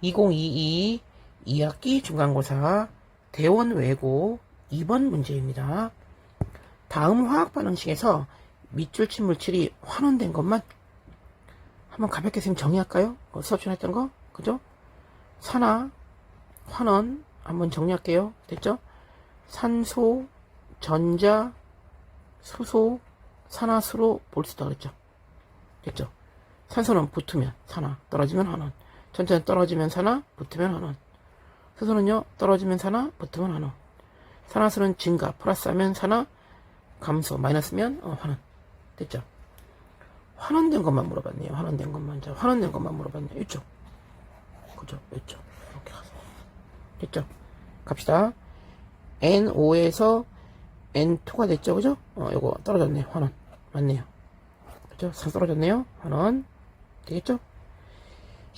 2022 2학기 중간고사 대원 외고 2번 문제입니다. 다음 화학 반응식에서 밑줄 친 물질이 환원된 것만 한번 가볍게 선생님 정리할까요? 어, 수업 전에 했던 거? 그죠? 산화, 환원 한번 정리할게요. 됐죠? 산소, 전자, 수소, 산화수로 볼 수도 그랬죠. 됐죠? 산소는 붙으면 산화, 떨어지면 환원. 전자는 떨어지면 산화, 붙으면 환원. 수소는요, 떨어지면 산화, 붙으면 환원. 산화수는 증가, 플러스하면 산화, 감소, 마이너스면 어, 환원. 됐죠? 환원된 것만 물어봤네요. 환원된 것만. 자, 환원된 것만 물어봤네요. 이쪽. 그죠? 이쪽. 이렇게 가서. 됐죠? 갑시다. N5에서 N2가 됐죠? 그죠? 어, 요거 떨어졌네. 환원. 맞네요. 그죠? 산 떨어졌네요. 환원. 되겠죠?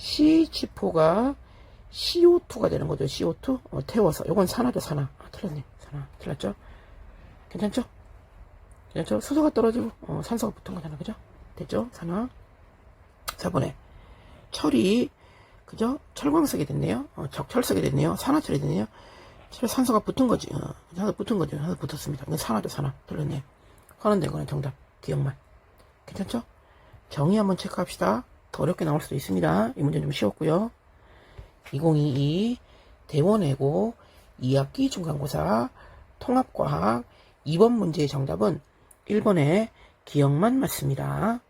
C4가 CO2가 되는 거죠. CO2. 어, 태워서. 요건 산화죠, 산화. 아, 틀렸네. 산화. 틀렸죠? 괜찮죠? 괜찮죠? 수소가 떨어지고, 어, 산소가 붙은 거잖아. 그죠? 됐죠? 산화. 4번에. 철이, 그죠? 철광석이 됐네요. 어, 적철석이 됐네요. 산화철이 됐네요. 철 산소가 붙은 거지. 어, 산소 붙은 거죠. 산소 붙었습니다. 이건 산화죠, 산화. 틀렸네요. 환원된 거는 정답. 기억만. 괜찮죠? 정의 한번 체크합시다. 더 어렵게 나올 수도 있습니다. 이 문제 좀 쉬웠고요. 2022 대원외고 2학기 중간고사 통합과학 2번 문제의 정답은 1번의 기억만 맞습니다.